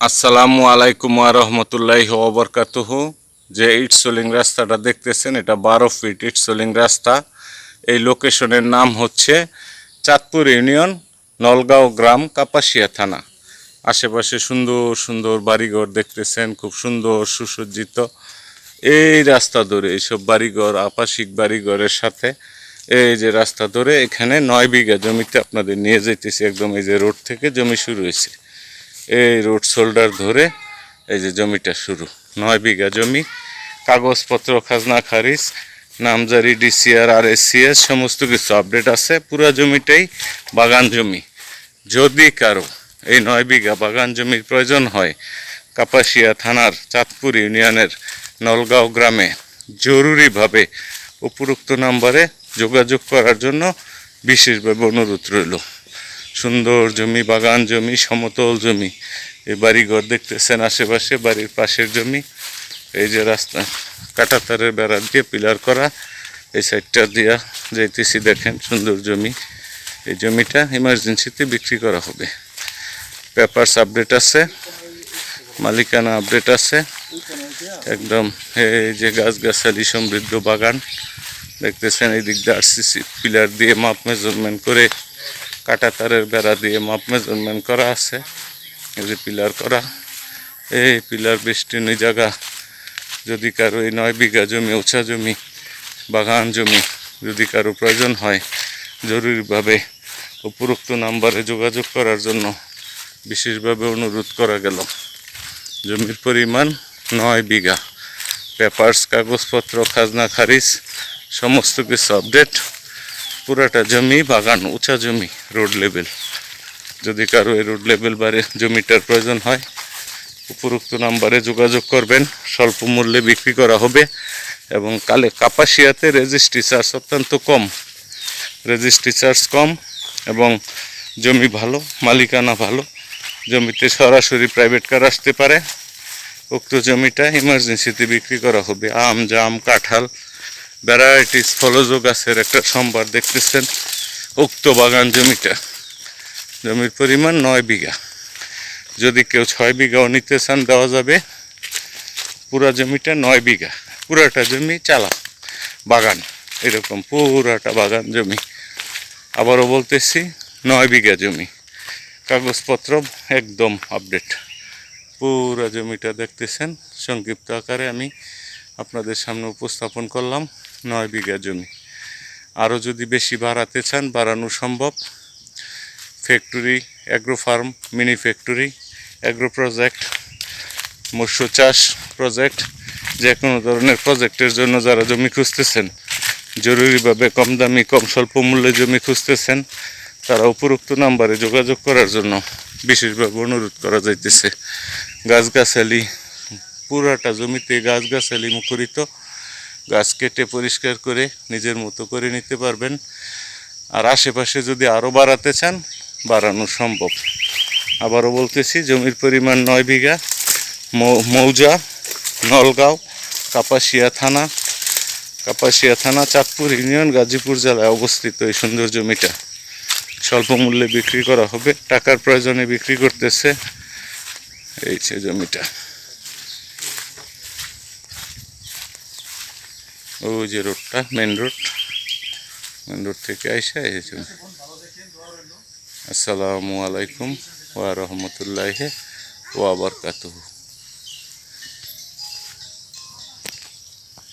আসসালামু আলাইকুম রহমতুল্লাহ ওবরকাতুহ যে ইট সোলিং রাস্তাটা দেখতেছেন, এটা বারো ফিট ইট সোলিং রাস্তা। এই লোকেশনের নাম হচ্ছে চাঁদপুর ইউনিয়ন, নলগাঁও গ্রাম, কাপাসিয়া থানা। আশেপাশে সুন্দর সুন্দর বাড়িঘর দেখতেছেন, খুব সুন্দর সুসজ্জিত। এই রাস্তা ধরে এইসব বাড়িঘর আপাসিক বাড়িঘরের সাথে এই যে রাস্তা ধরে এখানে নয় বিঘা জমিতে আপনাদের নিয়ে যেতেছি একদম এই যে রোড থেকে জমি শুরু হয়েছে। এই রোড শোল্ডার ধরে এই যে জমিটা শুরু। নয় বিঘা জমি, কাগজপত্র, খাজনা, খারিজ, নামজারি, ডিসিআর আর এসিএস সমস্ত কিছু আপডেট আছে। পুরা জমিটাই বাগান জমি। যদি কারও এই নয় বিঘা বাগান জমির প্রয়োজন হয়, কাপাসিয়া থানার চাঁদপুর ইউনিয়নের নলগাঁও গ্রামে জরুরিভাবে উপরোক্ত নাম্বারে যোগাযোগ করার জন্য বিশেষভাবে অনুরোধ রইল। সুন্দর জমি, বাগান জমি, সমতল জমি। এই বাড়িঘর দেখতেছেন আশেপাশে, বাড়ির পাশের জমি। এই যে রাস্তা, কাটাতারের বেড়া দিয়ে পিলার করা। এই সাইডটা দিয়া যাইতেছি, দেখেন সুন্দর জমি। এই জমিটা ইমার্জেন্সিতে বিক্রি করা হবে। পেপারস আপডেট আছে, মালিকানা আপডেট আছে। একদম এই যে গাছগাছালি, সমৃদ্ধ বাগান। দেখতেছেন এই দিক দিয়ে আরসিসি, পিলার দিয়ে মাপ মেজারমেন্ট করে কাটা তারের বেড়া দিয়ে মাপ মেজারমেন্ট করা আছে। এই যে পিলার করা। এই পিলার বেষ্টিনী জায়গা। যদি কারও এই নয় বিঘা জমি, উঁচা জমি, বাগান জমি যদি কারও প্রয়োজন হয়, জরুরিভাবে উপরোক্ত নাম্বারে যোগাযোগ করার জন্য বিশেষভাবে অনুরোধ করা গেল। জমির পরিমাণ নয় বিঘা। পেপার্স, কাগজপত্র, খাজনা, খারিজ, সমস্ত কিছু আপডেট। পুরাটা জমি, বাগান, উঁচা জমি রোড লেভেল যদি কারও এই রোড লেভেল বারে জমিটার প্রয়োজন হয়, উপরোক্ত নাম্বারে যোগাযোগ করবেন, স্বল্প মূল্যে বিক্রি করা হবে এবং কালে কাপাসিয়াতে রেজিস্ট্রি চার্জ অত্যন্ত কম। রেজিস্ট্রি চার্জ কম এবং জমি ভালো, মালিকানা ভালো, জমিতে সরাসরি প্রাইভেট কার আসতে পারে। উক্ত জমিটা ইমার্জেন্সিতে বিক্রি করা হবে। আম, জাম, কাঁঠাল ভ্যারাইটিস ফলজ গাছের একটা সম্ভার দেখতেছেন। উক্ত বাগান জমিটা। জমির পরিমাণ নয় বিঘা। যদি কেউ ছয় বিঘাও নিতে চান, দেওয়া যাবে। পুরা জমিটা নয় বিঘা। পুরাটা জমি চালা বাগান। এরকম পুরাটা বাগান জমি। আবারও বলতেছি, নয় বিঘা জমি। কাগজপত্র একদম আপডেট। পুরা জমিটা দেখতেছেন। সংক্ষিপ্ত আকারে আমি আপনাদের সামনে উপস্থাপন করলাম। নয় বিঘা জমি। আরও যদি বেশি বাড়াতে চান, বাড়ানো সম্ভব। Factory agro farm mini factory agro project মৎস্য চাষ প্রজেক্ট যে কোনো ধরনের প্রজেক্টের জন্য যারা জমি খুঁজতেছেন, জরুরিভাবে কম দামি, কম স্বল্প মূল্যে জমি খুঁজতেছেন, তারা উপরোক্ত নাম্বারে যোগাযোগ করার জন্য বিশেষভাবে অনুরোধ করা যাইতেছে। গাছগাছালি, পুরাটা জমিতে গাছগাছালি মুখরিত। গাছ কেটে পরিষ্কার করে নিজের মতো করে নিতে পারবেন। আর আশেপাশে যদি আরও বাড়াতে চান, বাড়ানো সম্ভব। আবারও বলতেছি, জমির পরিমাণ নয় বিঘা। মৌজা, নলগাঁও, কাপাসিয়া থানা কাপাসিয়া থানা, চাঁদপুর ইউনিয়ন, গাজীপুর জেলায় অবস্থিত এই সুন্দর জমিটা। স্বল্প মূল্যে বিক্রি করা হবে। টাকার প্রয়োজনে বিক্রি করতেছে এই যে জমিটা। ওই যে রোডটা মেন রোড মেন রোড থেকে আইসা যে আসসালামু আলাইকুম ওয়া রহমতুল্লাহ ওয়া বারকাতুহু।